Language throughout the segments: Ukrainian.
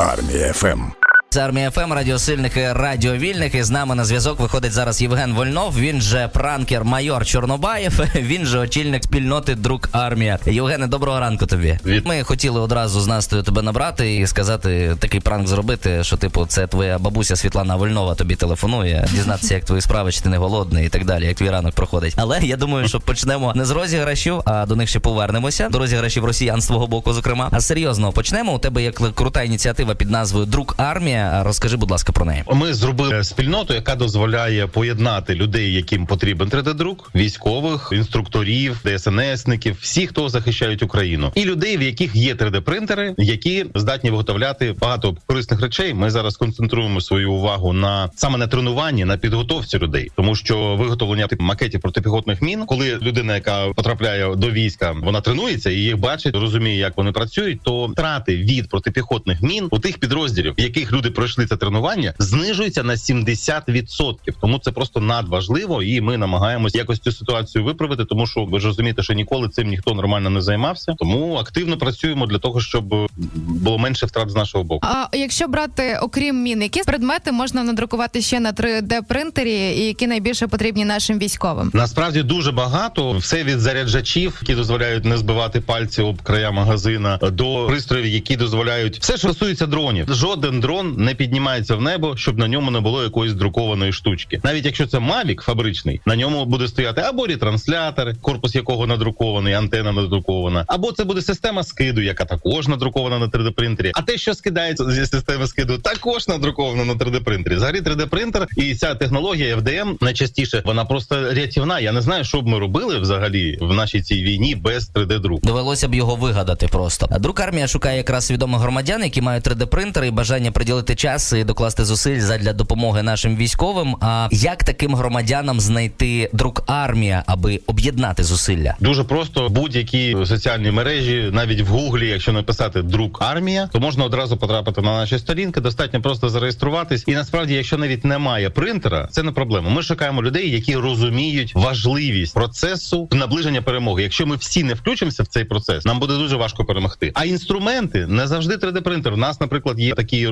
Армія ФМ. Це армія ФМ, радіосильники, радіовільники. З нами на зв'язок виходить зараз Євген Вольнов. Він же пранкер майор Чорнобаєв. Він же очільник спільноти Друг Армія. Євгене, доброго ранку тобі. Від- Ми хотіли одразу з Настою тебе набрати і сказати такий пранк зробити, що типу це твоя бабуся Світлана Вольнова тобі телефонує, дізнатися, як твої справи, чи ти не голодний і так далі, як твій ранок проходить. Але я думаю, що почнемо не з розіграшів, а до них ще повернемося. До розіграшів росіян з твого боку, зокрема. А серйозно почнемо. У тебе є крута ініціатива під назвою Друг Армія. Розкажи, будь ласка, про неї. Ми зробили спільноту, яка дозволяє поєднати людей, яким потрібен 3D-друк, військових, інструкторів, ДСНСників, всіх, хто захищають Україну, і людей, в яких є 3D-принтери, які здатні виготовляти багато корисних речей. Ми зараз концентруємо свою увагу на саме на тренуванні, на підготовці людей, тому що виготовлення макетів протипіхотних мін, коли людина, яка потрапляє до війська, вона тренується і їх бачить, розуміє, як вони працюють, то втрати від протипіхотних мін у тих підрозділів, в яких люди пройшли це тренування, знижуються на 70%. Тому це просто надважливо, і ми намагаємось якось цю ситуацію виправити, тому що ви ж розумієте, що ніколи цим ніхто нормально не займався. Тому активно працюємо для того, щоб було менше втрат з нашого боку. А якщо брати окрім мін, які предмети можна надрукувати ще на 3D принтері, і які найбільше потрібні нашим військовим? Насправді дуже багато все від заряджачів, які дозволяють не збивати пальці об края магазина, до пристроїв, які дозволяють все, що стосується дронів. Жоден дрон не піднімається в небо, щоб на ньому не було якоїсь друкованої штучки. Навіть якщо це Mavic фабричний, на ньому буде стояти або ретранслятор, корпус якого надрукований, антена надрукована, або це буде система скиду, яка також надрукована на 3D принтері. А те, що скидається зі системи скиду, також надруковано на 3D принтері. Взагалі 3D принтер і ця технологія FDM найчастіше вона просто рятівна. Я не знаю, що б ми робили взагалі в нашій цій війні без 3D друку. Довелося б його вигадати просто. А друг армія шукає якраз відомих громадян, які мають 3D принтери і бажання приділити час і докласти зусиль задля допомоги нашим військовим. А як таким громадянам знайти друг армія, аби об'єднати зусилля? Дуже просто будь-які соціальні мережі, навіть в гуглі, якщо написати друг армія, то можна одразу потрапити на наші сторінки. Достатньо просто зареєструватись. І насправді, якщо навіть немає принтера, це не проблема. Ми шукаємо людей, які розуміють важливість процесу наближення перемоги. Якщо ми всі не включимося в цей процес, нам буде дуже важко перемогти. А інструменти не завжди 3D принтер. У нас, наприклад, є такий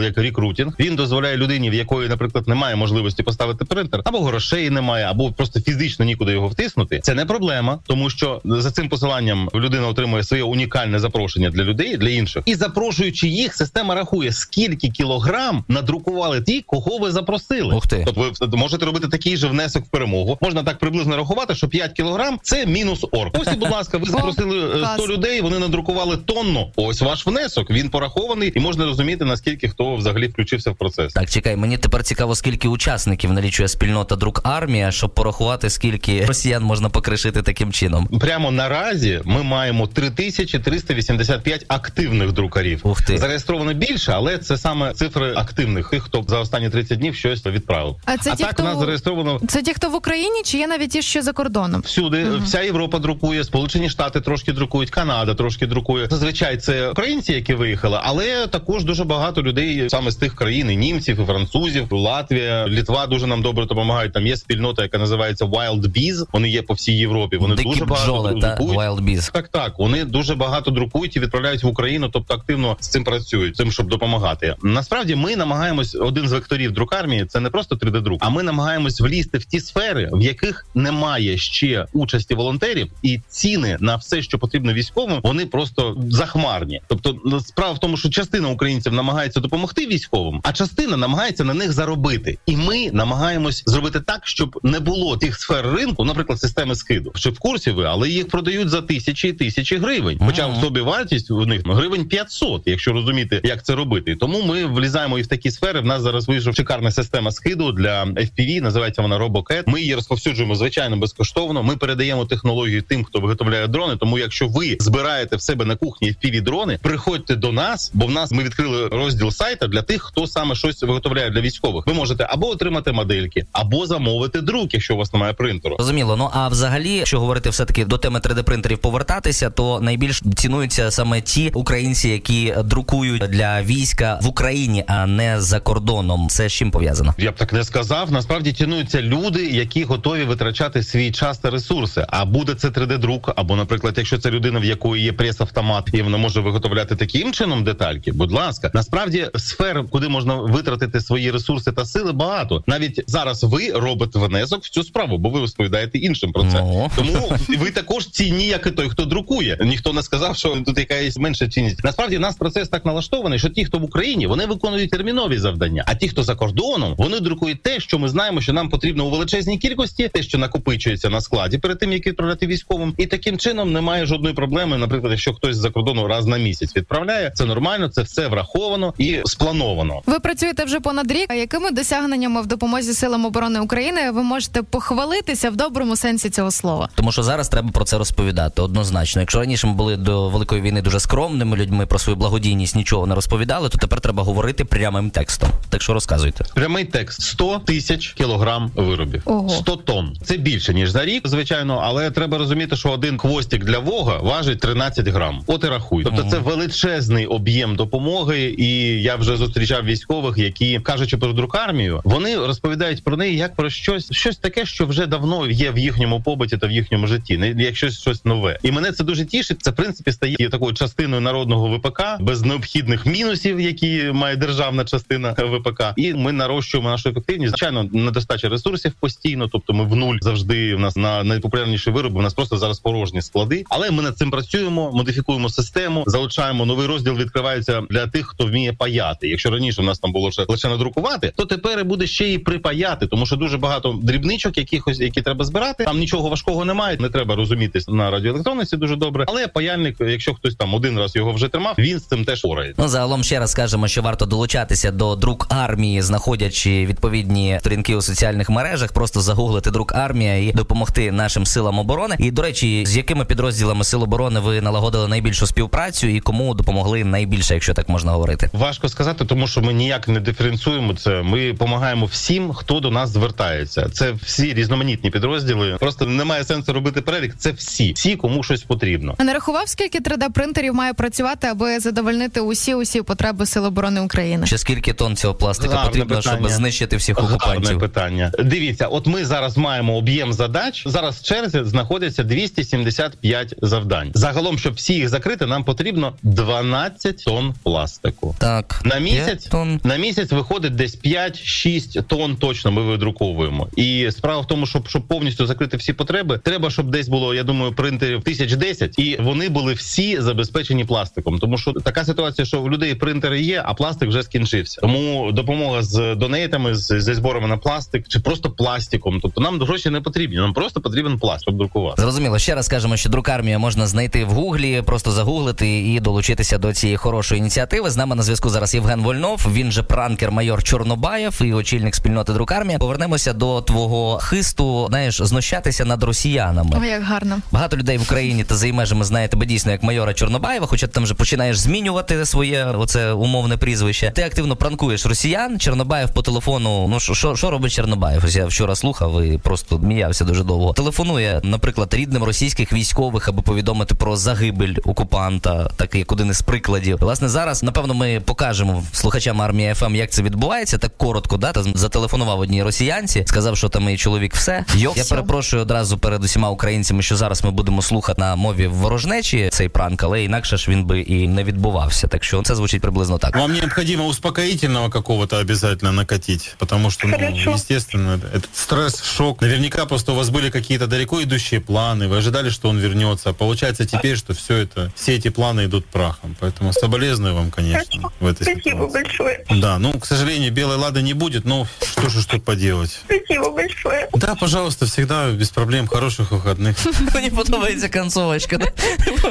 розділ, як рекрутінг. Він дозволяє людині, в якої, наприклад, немає можливості поставити принтер, або грошей немає, або просто фізично нікуди його втиснути. Це не проблема, тому що за цим посиланням людина отримує своє унікальне запрошення для людей, для інших, і запрошуючи їх, система рахує, скільки кілограм надрукували ті, кого ви запросили. Ух ти. Тобто ви можете робити такий же внесок в перемогу. Можна так приблизно рахувати, що 5 кілограм це мінус орг. Ось, будь ласка, ви запросили е, 100 людей. Вони надрукували тонну. Ось ваш внесок. Він порахований, і можна розуміти наскільки хто взагалі включився в процес. Так, чекай, мені тепер цікаво, скільки учасників налічує спільнота друг армія, щоб порахувати, скільки росіян можна покришити таким чином. Прямо наразі ми маємо 3385 активних друкарів. Ух ти. Зареєстровано більше, але це саме цифри активних тих, хто за останні 30 днів щось відправив. А це ті, так хто- у нас зареєстровано Це ті, хто в Україні, чи є навіть ті, що за кордоном? Всюди вся Європа друкує, Сполучені Штати трошки друкують, Канада трошки друкує. Зазвичай це українці, які виїхали, але також дуже багато людей саме з тих країн, і німців, і французів, Латвія, Літва дуже нам добре допомагають. Там є спільнота, яка називається Wild Bees. Вони є по всій Європі. Вони Дикі дуже багато бджоли та друкують. Wild Bees. Так, так, вони дуже багато друкують і відправляють в Україну, тобто активно з цим працюють, цим щоб допомагати. Насправді ми намагаємось один з векторів друкармії це не просто 3D друк, а ми намагаємось влізти в ті сфери, в яких немає ще участі волонтерів, і ціни на все, що потрібно військовим, вони просто захмарні. Тобто, справа в тому, що частина українців намагається допомогти військовим, а частина намагається на них заробити. І ми намагаємось зробити так, щоб не було тих сфер ринку, наприклад, системи скиду. Чи в курсі ви, але їх продають за тисячі і тисячі гривень. Хоча в собі вартість у них ну, гривень 500, якщо розуміти, як це робити. Тому ми влізаємо і в такі сфери. В нас зараз вийшов шикарна система скиду для FPV, називається вона RoboCat. Ми її розповсюджуємо звичайно безкоштовно. Ми передаємо технологію тим, хто виготовляє дрони. Тому, якщо ви збираєте в себе на кухні FPV дрони, приходьте до нас, бо в нас ми відкрили розділ сайту. Сайта для тих, хто саме щось виготовляє для військових. Ви можете або отримати модельки, або замовити друк, якщо у вас немає принтеру. Розуміло. Ну а взагалі, якщо говорити все таки до теми 3D принтерів повертатися, то найбільш цінуються саме ті українці, які друкують для війська в Україні, а не за кордоном. Це з чим пов'язано? Я б так не сказав. Насправді цінуються люди, які готові витрачати свій час та ресурси. А буде це 3D-друк, або, наприклад, якщо це людина, в якої є прес-автомат, і вона може виготовляти таким чином детальки. Будь ласка, насправді сфер, куди можна витратити свої ресурси та сили, багато. Навіть зараз ви робите внесок в цю справу, бо ви розповідаєте іншим про це. Ну. Тому ви також цінні, як і той, хто друкує. Ніхто не сказав, що тут якась менша цінність. Насправді нас процес так налаштований, що ті, хто в Україні, вони виконують термінові завдання. А ті, хто за кордоном, вони друкують те, що ми знаємо, що нам потрібно у величезній кількості, те, що накопичується на складі перед тим, як відправляти військовим. І таким чином немає жодної проблеми. Наприклад, якщо хтось за кордону раз на місяць відправляє, це нормально, це все враховано і сплановано. Ви працюєте вже понад рік. А якими досягненнями в допомозі силам оборони України ви можете похвалитися в доброму сенсі цього слова? Тому що зараз треба про це розповідати однозначно. Якщо раніше ми були до великої війни дуже скромними людьми про свою благодійність нічого не розповідали, то тепер треба говорити прямим текстом. Так що розказуйте. Прямий текст 100 тисяч кілограм виробів. Ого. 100 тонн. Це більше ніж за рік, звичайно, але треба розуміти, що один хвостик для вога важить 13 грам. От і рахуй. Тобто це величезний об'єм допомоги. І я вже зустрічав військових, які кажучи про друкармію, вони розповідають про неї як про щось, щось таке, що вже давно є в їхньому побуті та в їхньому житті, не як щось щось нове. І мене це дуже тішить. Це в принципі стає такою частиною народного ВПК без необхідних мінусів, які має державна частина ВПК. І ми нарощуємо нашу ефективність. Звичайно, недостача ресурсів постійно, тобто ми в нуль завжди. В нас на найпопулярніші вироби. У нас просто зараз порожні склади. Але ми над цим працюємо, модифікуємо систему, залучаємо новий розділ. Відкривається для тих, хто вміє паяти. Якщо раніше у нас там було лише лише надрукувати, то тепер буде ще і припаяти, тому що дуже багато дрібничок, якихось які треба збирати. Там нічого важкого немає. Не треба розумітись на радіоелектрониці дуже добре. Але паяльник, якщо хтось там один раз його вже тримав, він з цим теж порається. Ну загалом ще раз скажемо, що варто долучатися до друк армії, знаходячи відповідні сторінки у соціальних мережах, просто загуглити друк армія і допомогти нашим силам оборони. І до речі, з якими підрозділами сил оборони ви налагодили найбільшу співпрацю і кому допомогли найбільше, якщо так можна говорити? Важко сказати, тому що ми ніяк не диференціюємо це. Ми допомагаємо всім, хто до нас звертається. Це всі різноманітні підрозділи. Просто немає сенсу робити перелік. Це всі, всі, кому щось потрібно. А не рахував, скільки 3D принтерів має працювати, аби задовольнити усі усі потреби Сил оборони України? Ще скільки тонн цього пластика Гарне потрібно, щоб знищити всіх Гарне окупантів? питання. Дивіться, от ми зараз маємо об'єм задач. Зараз в черзі знаходяться 275 завдань. Загалом, щоб всі їх закрити, нам потрібно 12 тонн пластику. Так На місяць тонн. на місяць виходить десь 5-6 тонн точно ми видруковуємо. І справа в тому, щоб, щоб повністю закрити всі потреби, треба, щоб десь було, я думаю, принтерів тисяч 10, і вони були всі забезпечені пластиком. Тому що така ситуація, що в людей принтери є, а пластик вже скінчився. Тому допомога з донейтами, з, зі зборами на пластик чи просто пластиком. Тобто нам гроші не потрібні. Нам просто потрібен пластик, щоб друкувати. Зрозуміло. Ще раз скажемо, що друкармія можна знайти в гуглі, просто загуглити і долучитися до цієї хорошої ініціативи. З нами на зв'язку зараз Євген Вольнов. Він же пранкер майор Чорнобаєв і очільник спільноти друкармія. Повернемося до твого хисту, знаєш, знущатися над росіянами. Ой, як гарно. Багато людей в Україні та за її межами знає тебе дійсно як майора Чорнобаєва, хоча ти там вже починаєш змінювати своє оце умовне прізвище. Ти активно пранкуєш росіян. Чорнобаєв по телефону. Ну що- що що робить Чорнобаєв? Ось я вчора слухав і просто міявся дуже довго. Телефонує, наприклад, рідним російських військових, аби повідомити про загибель окупанта, такий як один із прикладів. Власне, зараз напевно ми покажемо слухачам армії ФМ, як це відбувається. Так коротко, да та зателефонував одній росіянці, сказав, що там і чоловік все. Йо, я Всьо. перепрошую одразу перед усіма українцями, що зараз ми будемо слухати на мові ворожнечі цей пранк, але інакше ж він би і не відбувався. Так що це звучить приблизно так. Вам необходимо успокоительного какого-то обязательно накатить, потому что, ну, Хорошо. естественно, этот стресс, шок. Наверняка просто у вас были какие-то далеко идущие планы, вы ожидали, что он вернется. Получается теперь, что все это, все эти планы идут прахом. Поэтому соболезную вам, конечно, в этой Спасибо ситуации. большое. Да, ну, к сожалению, белой лады не будет, но что же что поделать. Спасибо большое. Да, пожалуйста, всегда без проблем, хороших выходных. Мені подобається концовочка.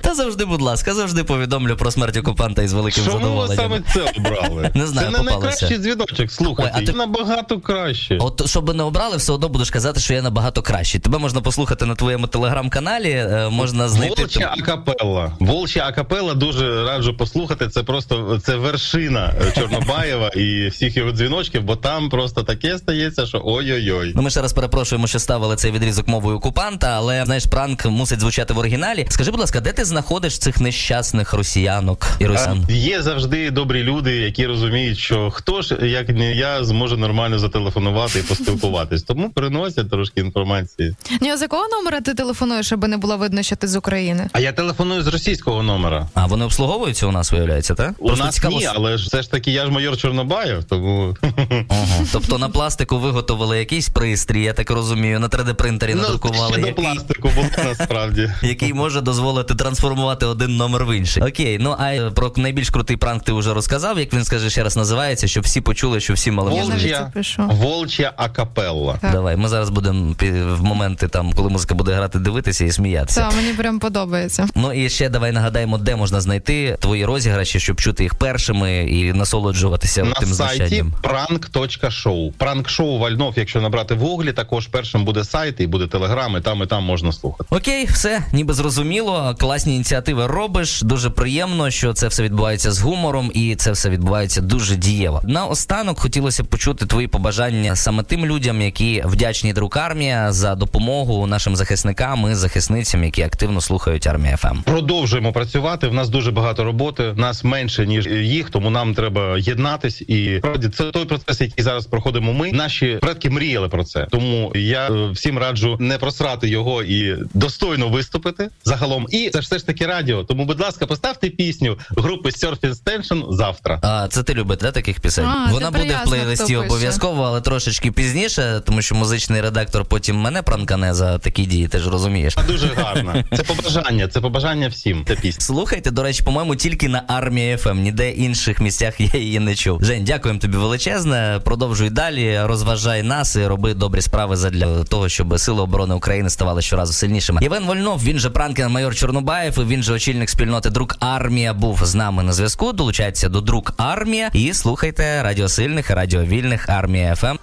Та завжди, будь ласка, завжди повідомлю про смерть окупанта із великим Чому ви задоволенням. саме це обрали? Не знаю, це не попалося. найкращий дзвіночок. Слухайте, Ой, а ти- є набагато краще. От щоб не обрали, все одно будеш казати, що я набагато кращий. Тебе можна послухати на твоєму телеграм-каналі, е, можна знайти. Волча акапелла. Волча акапелла дуже раджу послухати. Це просто це вершина сина е, Чорнобаєва і всіх його дзвіночків, бо там просто таке стається, що ой-ой-ой. Ну, ми ще раз перепрошуємо, що ставили цей відрізок мовою окупанта, але знаєш, пранк мусить звучати в оригіналі. Скажи, будь ласка, де ти знаходиш цих нещасних росіянок і росіян? А, Є завжди добрі люди, які розуміють, що хто ж, як не я, зможе нормально зателефонувати і поспілкуватись. Тому приносять трошки інформації. Ні, а з якого номера ти телефонуєш, аби не було видно, що ти з України? А я телефоную з російського номера. А вони обслуговуються у нас, виявляється, так? У нас ні, але ж все ж таки я ж майор Чорнобаєв, тому Ага. Тобто на пластику виготовили якийсь пристрій, я так розумію, на 3D принтері надрукували, Ну, ще до який, пластику було насправді. який може дозволити трансформувати один номер в інший. Окей, ну а е, про найбільш крутий пранк ти вже розказав. Як він скаже ще раз називається, щоб всі почули, що всі мали Я навіть. Волчя, запишу. волчя акапелла. Так. Давай, ми зараз будемо пі- в моменти, там, коли музика буде грати, дивитися і сміятися. Так, мені прям подобається. Ну і ще давай нагадаємо, де можна знайти твої розіграші, щоб чути їх першими і насолоджуватися На тим сайті prank.show. Пранк-шоу Вальнов, якщо набрати в гуглі, також першим буде сайт і буде телеграм, і там і там можна слухати. Окей, все ніби зрозуміло. Класні ініціативи робиш. Дуже приємно, що це все відбувається з гумором, і це все відбувається дуже дієво. Наостанок хотілося б почути твої побажання саме тим людям, які вдячні друг армія за допомогу нашим захисникам і захисницям, які активно слухають армія ФМ. Продовжуємо працювати. В нас дуже багато роботи. Нас менше ніж їх, тому нам треба єднатись. І справді це той процес, який зараз проходимо. Ми наші предки мріяли про це. Тому я е, всім раджу не просрати його і достойно виступити загалом. І це ж все ж таки радіо. Тому, будь ласка, поставте пісню групи Surfing Station завтра. А це ти любиш, да, таких пісень? А, Вона буде в плейлисті обов'язково, але трошечки пізніше, тому що музичний редактор потім мене пранкане за такі дії, ти ж розумієш. Вона Дуже гарна. Це побажання. Це побажання всім. Ця пісня. Слухайте, до речі, по-моєму, тільки на армії ФМ. Ніде інших місцях я її не чув. Жень, дякуємо тобі величезне. Продовжуй далі, розважай нас і роби добрі справи задля того, щоб сили оборони України ставали щоразу сильнішими. Євген Вольнов, він же пранкен майор Чорнобаєв, він же очільник спільноти Друк Армія був з нами на зв'язку. Долучайтеся до Друк Армія і слухайте радіосильних, радіовільних армія ФМ.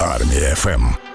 Армія ФМ.